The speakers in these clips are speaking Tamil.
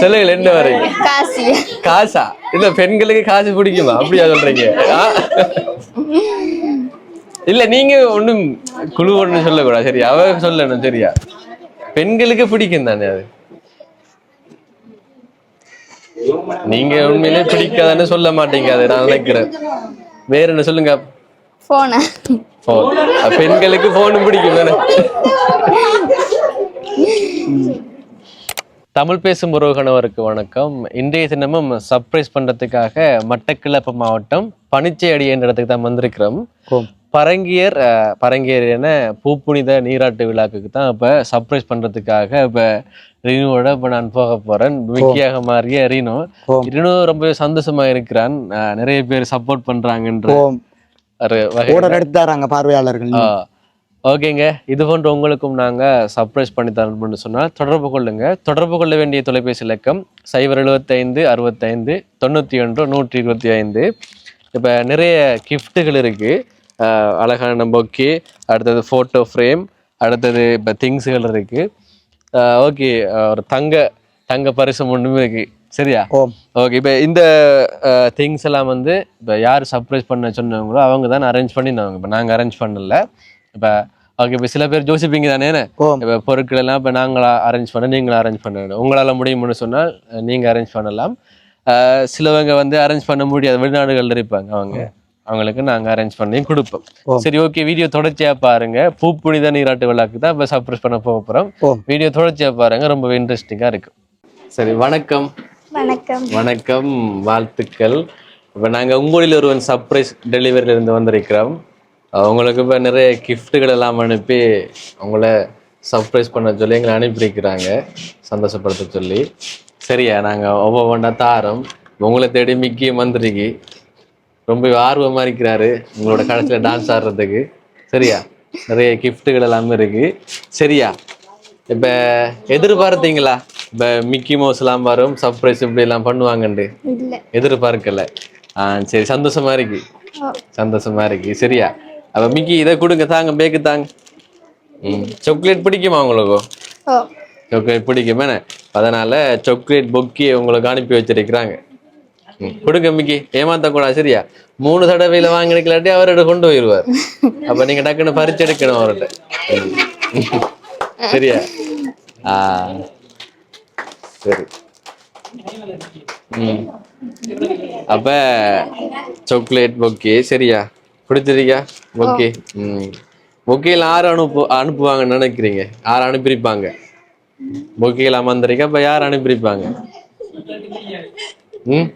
சொல்லுங்கள் என்ன வரைக்கும் காசு. காசா? இல்ல பெண்களுக்கு காசு பிடிக்குமா? அப்படியா சொல்றீங்க? இல்ல நீங்க ஒண்ணும் குழு ஒண்ணு சொல்லக்கூடாது. சரி அவ சொல்லணும் சரியா? பெண்களுக்கு பிடிக்கும் தானே அது? நீங்க உண்மையிலே பிடிக்காதுன்னு சொல்ல மாட்டீங்க அதை நான் நினைக்கிறேன். வேற என்ன சொல்லுங்க? போன். பெண்களுக்கு போனும் பிடிக்கும் தானே? தமிழ் பேசும் உறவுகணவருக்கு வணக்கம். இன்றைய தினமும் சர்ப்ரைஸ் பண்றதுக்காக மட்டக்கிளப்பு மாவட்டம் பனிச்சையடி என்ற இடத்துக்கு தான் வந்திருக்கிறோம். பரங்கியர் பரங்கியர் என பூப்புனித நீராட்டு விழாக்குக்கு தான் இப்ப சர்ப்ரைஸ் பண்றதுக்காக இப்ப ரீனுவோட இப்ப நான் போக போறேன். மிக்கியாக மாறிய ரீனு. ரீனு ரொம்ப சந்தோஷமா இருக்கிறான். நிறைய பேர் சப்போர்ட் பண்றாங்கன்ற ஒரு வகை பார்வையாளர்கள். ஓகேங்க. இது போன்று உங்களுக்கும் நாங்க சர்ப்ரைஸ் பண்ணி தரணும்னு சொன்னால் தொடர்பு கொள்ளுங்க. தொடர்பு கொள்ள வேண்டிய தொலைபேசி இலக்கம் சைபர் எழுபத்தைந்து அறுபத்தைந்து தொண்ணூற்றி ஒன்று நூற்றி இருபத்தி ஐந்து இப்போ நிறைய கிஃப்ட்டுகள் இருக்கு. ஆ, அழகான பொக்கே அடுத்தது ஃபோட்டோ ஃப்ரேம் அடுத்தது இப்போ திங்ஸுகள் இருக்கு. ஓகே. ஒரு தங்க தங்க பரிசு ஒன்றுமே இருக்கு. சரியா? ஓகே. இப்போ இந்த திங்ஸ் எல்லாம் வந்து இப்போ யார் சர்ப்ரைஸ் பண்ண சொன்னவங்களோ அவங்க தான் அரேஞ்ச் பண்ணிருந்தாங்க இப்போ நாங்கள் அரேஞ்ச் பண்ணல. இப்போ ஓகே இப்போ சில பேர் ஜோசிப்பீங்க தானே இப்போ பொருட்கள் எல்லாம் இப்போ நாங்களா அரேஞ்ச் பண்ண நீங்களும் அரேஞ்ச் பண்ணணும். உங்களால் முடியும்னு சொன்னால் நீங்கள் அரேஞ்ச் பண்ணலாம். சிலவங்க வந்து அரேஞ்ச் பண்ண முடியாது. வெளிநாடுகளில் இருப்பாங்க அவங்க. அவங்களுக்கு நாங்கள் அரேஞ்ச் பண்ணி கொடுப்போம். சரி ஓகே வீடியோ தொடர்ச்சியாக பாருங்க. பூப்புனித நீராட்டு விழாக்கு தான் இப்போ சர்ப்ரைஸ் பண்ண போக போகிறோம் வீடியோ தொடர்ச்சியாக பாருங்க. ரொம்ப இன்ட்ரெஸ்டிங்காக இருக்கும். சரி வணக்கம். வணக்கம். வணக்கம். வாழ்த்துக்கள். இப்போ நாங்கள் உங்களில் ஒருவன் சர்ப்ரைஸ் டெலிவரியில இருந்து வந்திருக்கிறோம். அஹ் உங்களுக்கு இப்போ நிறைய கிஃப்ட்டுகள் எல்லாம் அனுப்பி உங்களை சர்ப்ரைஸ் பண்ண சொல்லி எங்களை அனுப்பியிருக்கிறாங்க. சந்தோஷப்படுத்த சொல்லி. சரியா நாங்கள் ஒவ்வொன்றா தாரோம். உங்களை தேடி மிக்கி மந்திரிக்கு ரொம்ப ஆர்வமாக இருக்கிறாரு. உங்களோட கடைசியில் டான்ஸ் ஆடுறதுக்கு. சரியா நிறைய கிஃப்ட்டுகள் எல்லாமே இருக்கு. சரியா இப்போ எதிர்பார்த்தீங்களா? இப்போ மிக்கி மவுஸ் எல்லாம் வரும். சர்ப்ரைஸ் இப்படி எல்லாம் பண்ணுவாங்கண்டு. எதிர்பார்க்கல. ஆ சரி சந்தோஷமா இருக்கு. சந்தோஷமா இருக்கு. சரியா அப்ப மிக்கி இதை கொடுங்க தாங்க பேக்கு தாங்க. ம் சாக்லேட் பிடிக்குமா உங்களுக்கு? சாக்லேட் பிடிக்கும். என்ன? அதனால சாக்லேட் பொக்கி உங்களுக்கு அனுப்பி வச்சிருக்கிறாங்க. கொடுங்க மிக்கி. ஏமாத்த கூடாது சரியா? மூணு தடவையில வாங்கி எடுக்கலாட்டி அவர்கிட்ட கொண்டு போயிடுவார். அப்ப நீங்க டக்குன்னு பறிச்சு எடுக்கணும் அவர்கிட்ட. சரியா? ஆ. சரி. ம். அப்ப சாக்லேட் பொக்கே சரியா? பிடிச்சிருக்கா பொக்கே ம். பொக்கேல யார் அனுப்பு அனுப்புவாங்கன்னு நினைக்கிறீங்க. யார் அனுப்பியிருப்பாங்க. பொக்கேல அமர்ந்திருக்க அப்ப யார் அனுப்பியிருப்பாங்க? ம்?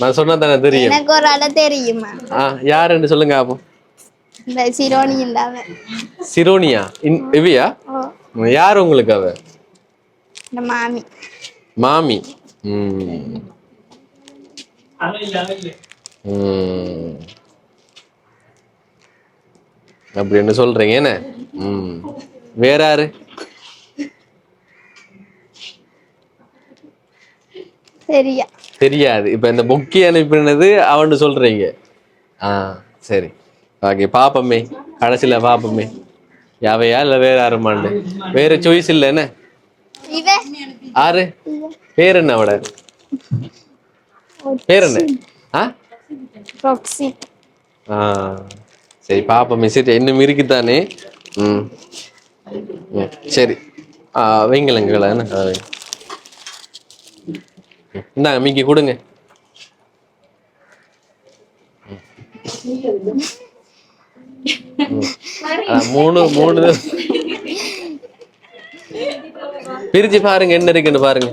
நான் சொன்னா தானே தெரியும். எனக்கு ஒரு ஆள தெரியுமா ஆ யாருன்னு சொல்லுங்க அப்போ. இந்த சிரோனி இல்லாம. சிரோனியா இவியா? யார் உங்களுக்கு அவ? மாமி. மாமி. ம். அப்படின்னு சொல்றீங்க என்ன? ம். வேற யாரு? சரியா தெரியாது. இப்ப இந்த பொக்கி அனுப்பினது அவன்னு சொல்றீங்க. ஆ சரி. ஓகே பாப்பமே. கடைசியில பாப்பமே. யாவையா இல்ல வேற யாருமாண்டு வேற சாய்ஸ் இல்ல என்ன? இவ. ஆறு? பேர் என்ன அவட? பேர் என்ன? ஆ? ரொக்ஸி ஆ சரி பாப்போமே சரி இன்னும் இருக்குதானே ம். சரி. வைங்களங்களா இந்தாங்க மிக்கி கொடுங்க. மூணு மூணு. பிரிச்சு பாருங்க என்ன இருக்குன்னு பாருங்க.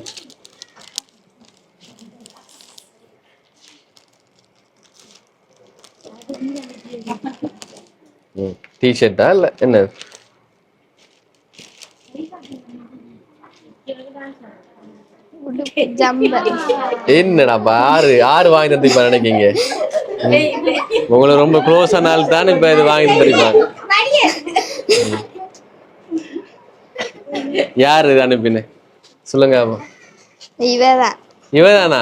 டிஷர்ட்டா இல்ல? என்ன? என்னடாப்பா ஆறு ஆறு வாங்கி தந்திருப்பா நினைக்கீங்க உங்களுக்கு ரொம்ப க்ளோஸ் ஆனால தான் இப்ப இது வாங்கி தந்திருப்பாங்க யார் இது அனுப்பின? சொல்லுங்க இவதான். இவதானா?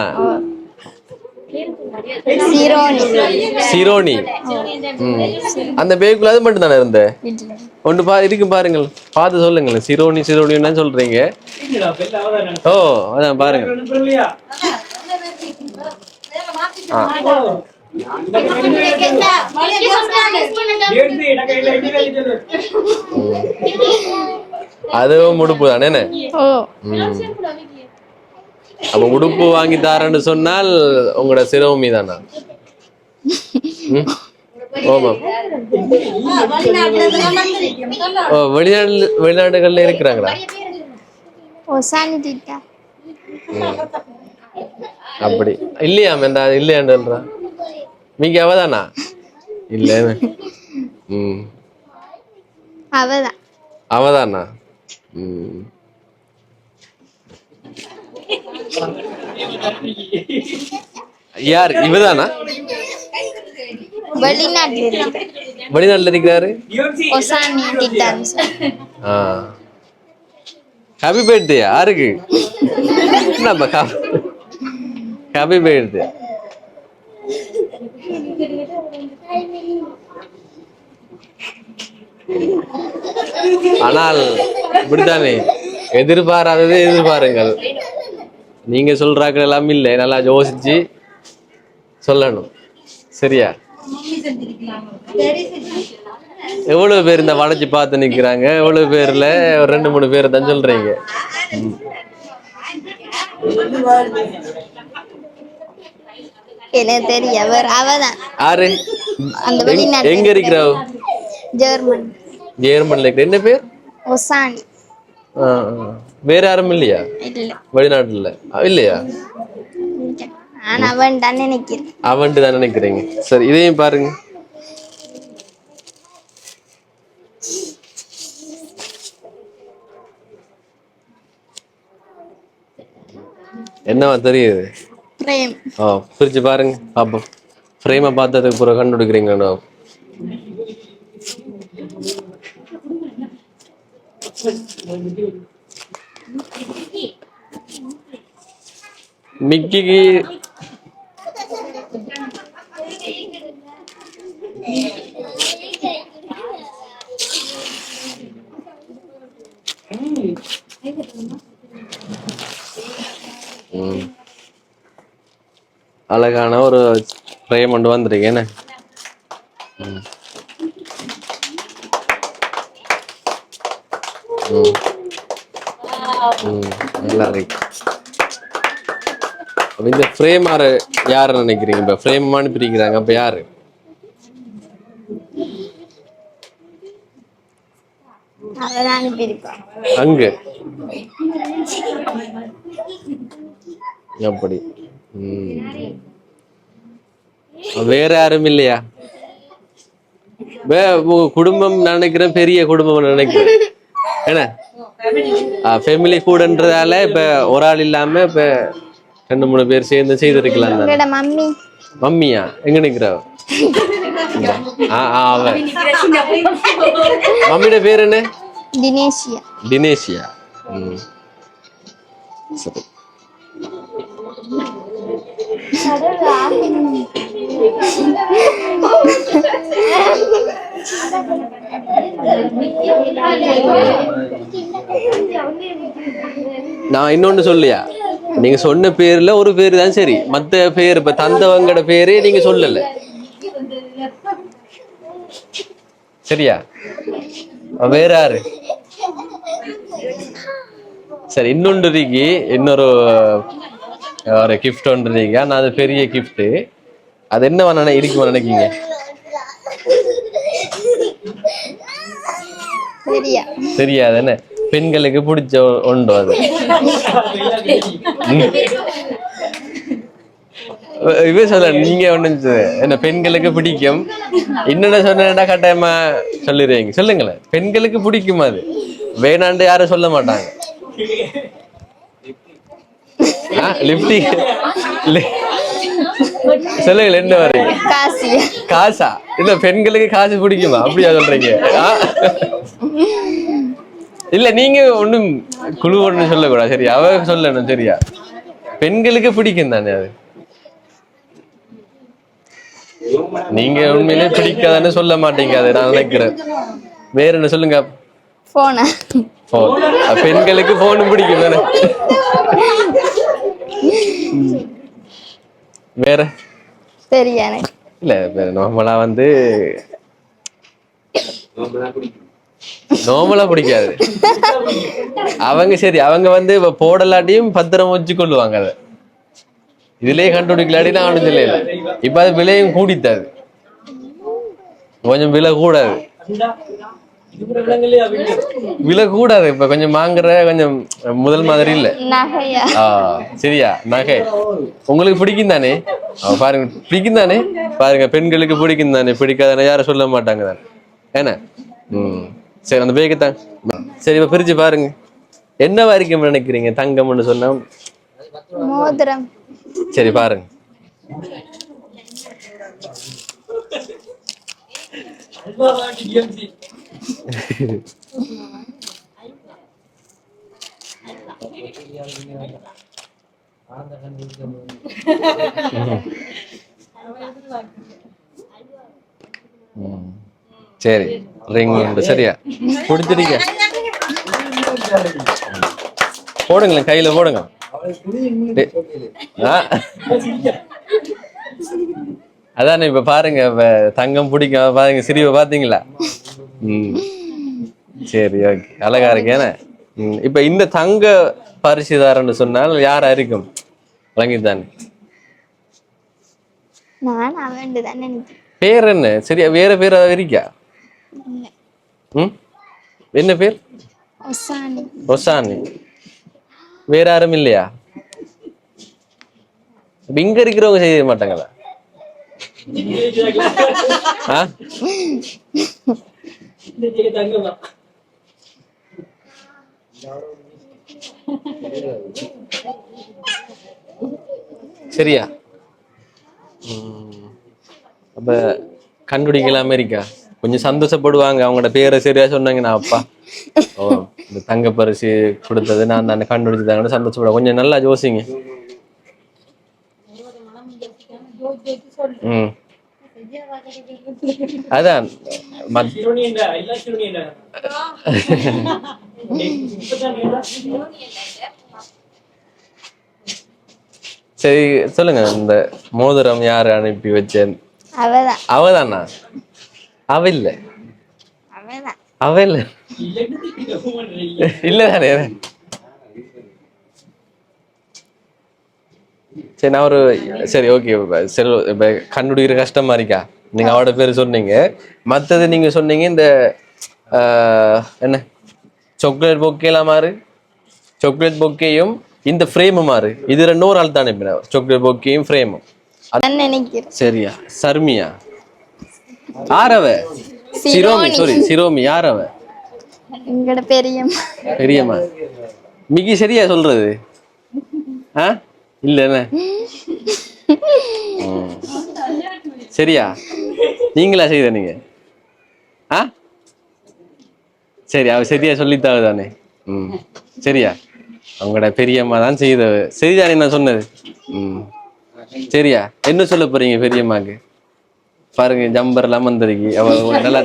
சிரோனி. அந்த பேக்குள்ள அது மட்டும் தானே இருந்த? ஒன்று பா இருக்கு பாருங்கள். பார்த்து சொல்லுங்களேன் சிரோனி சிரோனின்னு சொல்றீங்க. ஓ அதான் பாருங்க ஆ. அதுவும் உடுப்பு தானே என்ன? அப்ப உடுப்பு வாங்கி தாரேன்னு சொன்னால் உங்களோட சிரோமி தானா ம்? ஓமா. ஓ வெளிநாடு வெளிநாடுகள்ல இருக்கிறாங்களா? அப்படி. இல்லையா இந்த இல்லையான்றா? நீங்க அவதானா? இல்லைன்னு. ம். அவதான். அவதானா? ம். யார்? இவதானா வெளிநாட்டில். வெளிநாட்டுல இருக்கிறாரு? ஆ. ஹாப்பி பர்த்டே யாருக்கு? நம்ம ஹாப்பி பர்த்டே ஆனால் இப்படித்தானே? எதிர்பாராததை எதிர்பாருங்கள். நீங்க சொல்றாக்கள் எல்லாம் இல்லை. நல்லா யோசிச்சு சொல்லணும். சரியா? எவ்வளவு பேர் இந்த வளைச்சு பார்த்து நிக்கிறாங்க? எவ்வளவு பேர்ல? ஒரு ரெண்டு மூணு பேர் தான் சொல்றீங்க. எனக்கு தெரிய அவர் அவதான் எங்க- இருக்கிறாவோ ஜெர்மன். ஜெர்மன்ல இருக்கிற என்ன பேர்? ஒசானி. வேற யாரும் இல்லையா? இல்ல. வெளிநாட்டுல. இல்லையா? அவன் தான் நினைக்கிறேன். அவன்ட்டு தான் நினைக்கிறீங்க. சரி இதையும் பாருங்க. என்னவா தெரியுது? ஓ பிரிச்சு பாருங்க. பாப்போம். ஃப்ரேமை பார்த்ததுக்கு பிறகு கண்டுபிடிக்கிறீங்களா? மிக்கிக்கு அழகான ஒரு ஃப்ரேம் கொண்டு வந்திருக்கு என்ன ம். ம். ம், நல்லா இருக்கு. அப்ப இந்த ஃப்ரேம் யாரு யாரு நினைக்கிறீங்க? இப்ப ஃப்ரேம் அனுப்பியிருக்கிறாங்க அப்ப யாரு? அங்க. அப்படி. வேற யாரும் இல்லையா? குடும்பம் நான் நினைக்கிறேன் பெரிய குடும்பம் நினைக்கிறேன். என்ன? ஃபேமிலி கூடன்றதால இப்ப ஒரு ஆள் இல்லாம இப்ப ரெண்டு மூணு பேர் சேர்ந்து செய்திருக்கலாம் தானே? மம்மி? மம்மியா? எங்க நிக்கிறா? மம்மியோட பேர் என்ன? தினேஷியா. தினேஷியா? சரி. நான் இன்னொன்னு சொல்லியா? நீங்க சொன்ன பேர்ல ஒரு பேர் தான் சரி. மத்த பேர் இப்ப தந்தவங்கட பேரே நீங்க சொல்லல. சரியா? வேற யாரு? சரி இன்னொன்று இன்னொரு ஒரு கிஃப்ட் ஒன்று நான் அது பெரிய கிஃப்ட்டு அது என்ன வேணா இருக்குமா நினைக்கீங்க தெரியாது என்ன? பெண்களுக்கு பிடிச்ச ஒன்று அது. இவே சொல்ல நீங்க ஒண்ணு என்ன பெண்களுக்கு பிடிக்கும். இன்னொன்னு சொன்னா கட்டாயமா சொல்லிடுவீங்க சொல்லுங்களேன். பெண்களுக்கு பிடிக்கும் அது. வேணாண்டு யாரும் சொல்ல மாட்டாங்க. லிப்டிக் சொல்லுங்கள் என்ன வரீங்க காசி. காசா? இல்ல பெண்களுக்கு காசு பிடிக்குமா? அப்படியா சொல்றீங்க? இல்ல நீங்க ஒண்ணும் குழு ஒண்ணு சொல்லக்கூடாது. சரியா? அவ சொல்லணும் சரியா? பெண்களுக்கு பிடிக்கும் தானே அது? நீங்க உண்மையிலே பிடிக்காதுன்னு சொல்ல மாட்டீங்க அதை நான் நினைக்கிறேன். வேற என்ன சொல்லுங்க? போனா. பெண்களுக்கு போன் பிடிக்கும் தானே. வேற? சரியா எனக்கு இல்ல நார்மலா வந்து நார்மலா பிடிக்காது. அவங்க சரி அவங்க வந்து இப்ப போடலாட்டியும் பத்திரம் வச்சு கொள்ளுவாங்க அதை. இதுலயே கண்டுபிடிக்கலாட்டி நான் ஒன்றும் சொல்லல இப்ப அது விலையும் கூடித்தாது. கொஞ்சம் விலை கூடாது. விலை கூடாது இப்ப கொஞ்சம் வாங்குற கொஞ்சம் முதல் மாதிரி இல்ல. சரியா? நகை. உங்களுக்கு பிடிக்கும் தானே? பாருங்க பிடிக்கும் தானே? பாருங்க பெண்களுக்கு பிடிக்கும் தானே? பிடிக்காதானே யாரும் சொல்ல மாட்டாங்க தானே. என்ன ம் சரி அந்த பேக்கு தான். சரி இப்ப பிரிச்சு பாருங்க. என்ன வரைக்கும் நினைக்கிறீங்க? தங்கம்னு சொன்னா? மோதிரம். சரி பாருங்க. சரி ரிங் உண்டு சரியா? பிடிச்சிருக்க போடுங்களேன் கையில போடுங்க. அதானே இப்ப பாருங்க இப்ப தங்கம் பிடிக்கும் பாருங்க சிரிவை பாத்தீங்களா? சரி ஓகே. அழகா இருக்கு. ஏன்னா ம், இப்ப இந்த தங்க பரிசுதாரன்னு சொன்னால் யாரா நான் அவன் தான் பேர் என்ன? சரியா வேற பேர் ஏதாவது இருக்கா? ம்? என்ன பேர்? ஒசானி. வேற யாரும் இல்லையா? இங்க இருக்கிறவங்க செய்ய மாட்டாங்களா? ஆ? சரியா? அப்ப கண்டுபிடிக்கலாமே இருக்கா கொஞ்சம் சந்தோஷப்படுவாங்க. அவங்களோட பேரை சரியா சொன்னாங்கன்னா அப்பா. ஓ இந்த தங்க பரிசு கொடுத்தது நான் அந்த கண்டுபிடிச்சதாங்கன்னு சந்தோஷப்படுவேன் கொஞ்சம் நல்லா யோசிங்க ம். அதான். சரி சொல்லுங்க இந்த மோதிரம் யாரு அனுப்பி வச்சேன்? அவதான். அவ இல்ல. அவ இல்ல. இல்ல தானே சரி நான் ஒரு சரி ஓகே சரி இப்ப கண்டுபிடிக்கிற கஷ்டமா இருக்கா? நீங்க அவட பேர் சொன்னீங்க. மத்தது நீங்க சொன்னீங்க இந்த என்ன? சாக்லேட் பொக்கேலாம் மாறு. சாக்லேட் பொக்கேயும் இந்த ஃப்ரேமும் மாறு. இது ரெண்டும் ஒரு ஆள் தானே சாக்லேட் பொக்கேயும் ஃப்ரேமும் சரியா. சர்மியா? யாரவ? சிரோமி. சாரி சிரோமி. யாரவ? எங்களோட பெரியம்மா. பெரியம்மா. மிகி சரியா சொல்றது? ஆ? இல்ல என்ன? ம். சரியா? நீங்களா செய்த நீங்க? ஆ? சரி அவ சரியா சொல்லித்தாவு தானே. ம். சரியா? அவங்களோட பெரியம்மா தான் செய்தவ சரிதானே நான் சொன்னது. ம். சரியா? என்ன சொல்ல போறீங்க பெரியம்மாக்கு? பாருங்க ஜம்பர் எல்லாம் வந்திருக்கு அவ நல்லா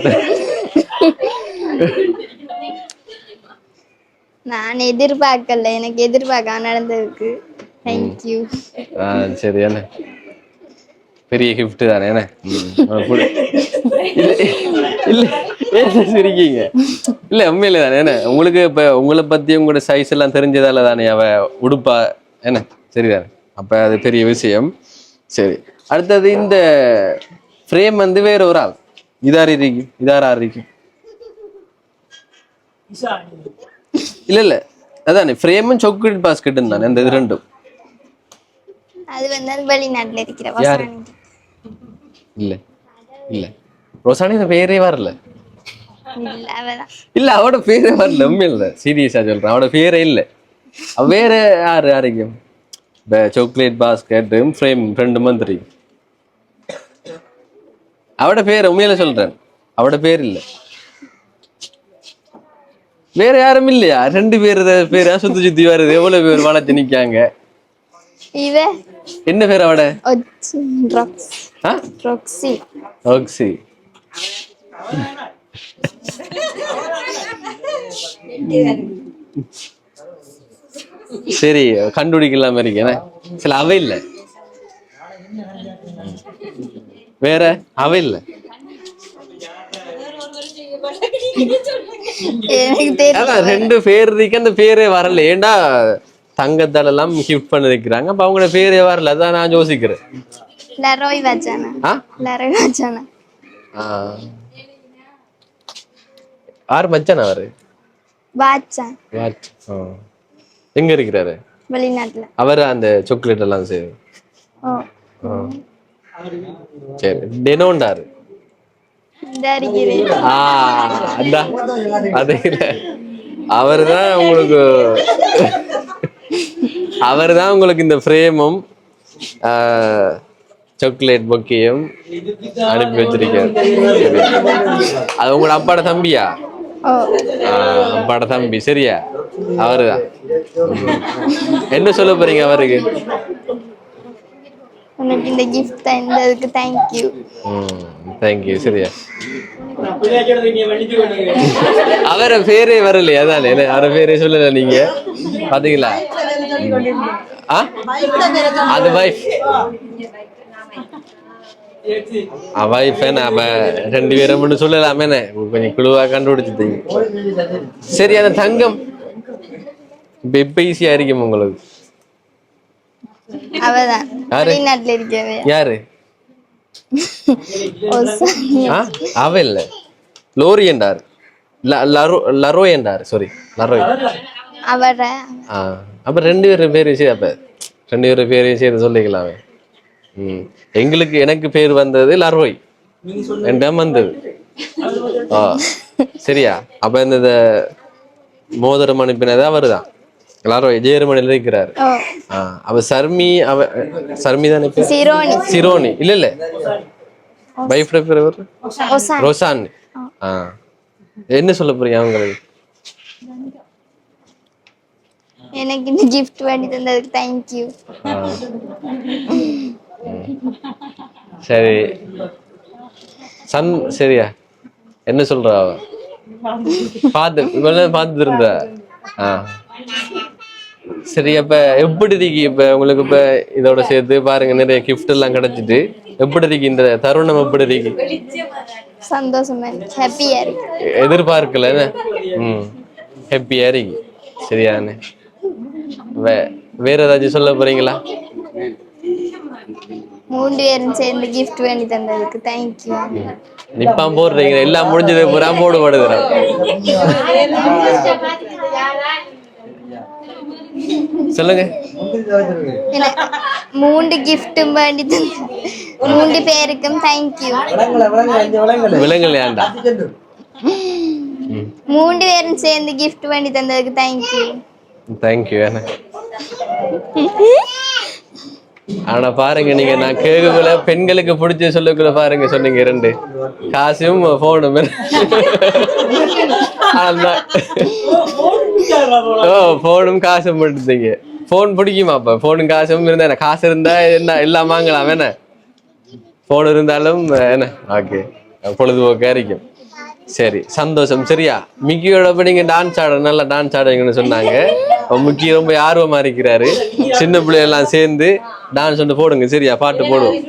நான் எதிர்பார்க்கல. எனக்கு எதிர்பார்க்க நடந்திருக்கு தேங்க்யூ ஆ சரி என்ன? பெரிய gift தானே என்ன? இல்ல ஏன் சிரிக்கீங்க இல்ல உண்மையில தானே என்ன? உங்களுக்கு இப்ப உங்களை பத்தி உங்களோட சைஸ் எல்லாம் தெரிஞ்சதால தானே அவ உடுப்பா என்ன? சரிதானே அப்ப அது பெரிய விஷயம். சரி. அடுத்தது இந்த ஃப்ரேம் வந்து வேற ஒரு ஆள். இதார் இருக்கு இதார் ஆர் இருக்கு. இல்ல இல்ல. அதானே ஃப்ரேமும் சாக்லேட் பாஸ்கெட்டும் தானே இந்த இது ரெண்டும். அது வந்து வெளிநாட்டுல இருக்கிற யாரு? இல்ல இல்ல. ரோசானி இந்த பேரே வரல. இல்ல அவதான். இல்ல அவட பேரே வரல உண்மை இல்ல. சீரியஸா சொல்றேன் அவட பேரே இல்ல. அவ வேற யாரு யாரைக்கும் சாக்லேட் பாஸ்கெட்டும் ஃப்ரேம் ரெண்டு மந்திரி அவட பேர் உண்மையில சொல்றேன். அவட பேர் இல்ல. வேற யாரும் இல்லையா? ரெண்டு பேர் பேரா சுத்தி சுத்தி வருது. எவ்வளவு பேர் வளர்த்து நிக்காங்க? இவ என்ன பேர் அவட? ட்ரக்ஸி. ஓக்ஸி சரி கண்டுபிடிக்கலாம் இருக்கேன். சில அவ இல்ல. வேற? அவ இல்ல. ரெண்டு பேர் இருக்கு அந்த பேரே வரல. ஏண்டா தங்கத்தால எல்லாம் கிஃப்ட் பண்ணி வைக்கிறாங்க அப்ப அவங்களோட பேரே வரல அதான் நான் யோசிக்கிறேன். லரோய் வச்சானா ஆ? லரோய் வச்சானா ஆ. யார் மச்சான் அவரு? வாச்சான். எங்க இருக்கிறாரு? வெளிநாட்டுல. அவர் அந்த சாக்லேட் எல்லாம் சரி. சரி. டெனோண்டாரு. இந்த இருக்கிறேன் ஆ அதான். அது இல்ல. அவர் தான் உங்களுக்கு அவர் தான் உங்களுக்கு இந்த ஃப்ரேமும் சாக்லேட் பொக்கையும் அனுப்பி வச்சிருக்காரு. சரி. அது உங்களோட அப்பாட தம்பியா? அப்பாட தம்பி சரியா? அவருதான். ம். என்ன சொல்ல போறீங்க அவருக்கு? உனக்கு இந்த கிஃப்ட் தந்ததுக்கு தேங்க்யூ ம் தேங்க்யூ சரியா? அவரை பேரே வரலையா? அதானே என்ன, அவரை பேரே சொல்லல நீங்க. பாத்தீங்களா? ஆ? அது வைஃப் வைஃப் அப்ப ரெண்டு பேரும் மட்டும் சொல்லலாமே கொஞ்சம் குழுவா கண்டுபிடிச்சிட்டீங்க. சரி அந்த தங்கம். இப்ப இப்ப ஈஸியா இருக்கும் உங்களுக்கு. அவதான்? வெளிநாட்டுல இருக்கவே. யாரு? அவ இல்ல. லோரி என்றார். லரோ லரோ என்றார். சாரி லரோய் அவர? ஆ. அப்ப ரெண்டு பேரும் பேர் சரி அப்ப. ரெண்டு பேரும் பேரையும் சேர்த்து சொல்லிக்கலாமே ம். எங்களுக்கு எனக்கு பேர் வந்தது லரோய். ரெண்டாம் வந்தது. ஆ. சரியா? அப்ப இந்த இந்த மோதிரம் அனுப்பினது அவருதான். லரோய் ஜெயரமணியில் இருக்கிறார். அவ சர்மி அவ சர்மி தானே சிரோனி. சிரோனி. இல்ல இல்ல. வைஃப் பேர் ரோசான். என்ன சொல்ல போறீங்க அவங்களுக்கு எனக்கு இந்த கிஃப்ட் வாங்கி தந்ததுக்கு தேங்க்யூ. சரி. சன் சரியா? என்ன சொல்றா அவ? பார்த்து இவ்வளவு பார்த்துட்டு இருந்தா? ஆ. சரி அப்ப எப்படி இருக்கு இப்ப? உங்களுக்கு இப்ப இதோட சேர்த்து பாருங்க நிறைய gift எல்லாம் கிடைச்சிட்டு. எப்படி இருக்கு இந்த தருணம்? எப்படி இருக்கு? சந்தோஷமா ஹாப்பியா இருக்கு. எதிர்பார்க்கல? ம். ஹாப்பியா இருக்கு. சரியானே வேற ஏதாச்சும் சொல்ல போறீங்களா? மூன்று பேரும் சேர்ந்து கிஃப்ட் வாங்கி தந்ததுக்கு தேங்க்யூ நிப்பான் போடுறீங்க. எல்லாம் முடிஞ்சது பூரா போடு படுகிறேன் சொல்லுங்க. மூன்று கிஃப்ட்டும் வாங்கி தந்த மூன்று பேருக்கும் தேங்க்யூ விலங்குல ஏன்டா? மூன்று பேரும் சேர்ந்து கிஃப்ட் வாங்கி தந்ததுக்கு தேங்க்யூ தேங்க்யூ ஆனா பாருங்க நீங்க நான் கேட்கக்குள்ள பெண்களுக்கு பிடிச்ச சொல்லக்குள்ள பாருங்க சொன்னீங்க ரெண்டு காசும் போனும் ஓ போனும் காசும் போட்டுட்டீங்க போன் பிடிக்குமா அப்ப போனும் காசும் இருந்தா என்ன காசு இருந்தா என்ன எல்லாம் வாங்கலாம் என்ன போன் இருந்தாலும் என்ன ஓகே பொழுதுபோக்கா இருக்கும் சரி சந்தோஷம் சரியா மிக்கியோட போய் நீங்க டான்ஸ் ஆட நல்லா டான்ஸ் ஆடுவீங்கன்னு சொன்னாங்க அப்ப மிக்கி ரொம்ப ஆர்வமா இருக்கிறாரு சின்ன பிள்ளையெல்லாம் சேர்ந்து டான்ஸ் வந்து போடுங்க சரியா பாட்டு போடுவோம்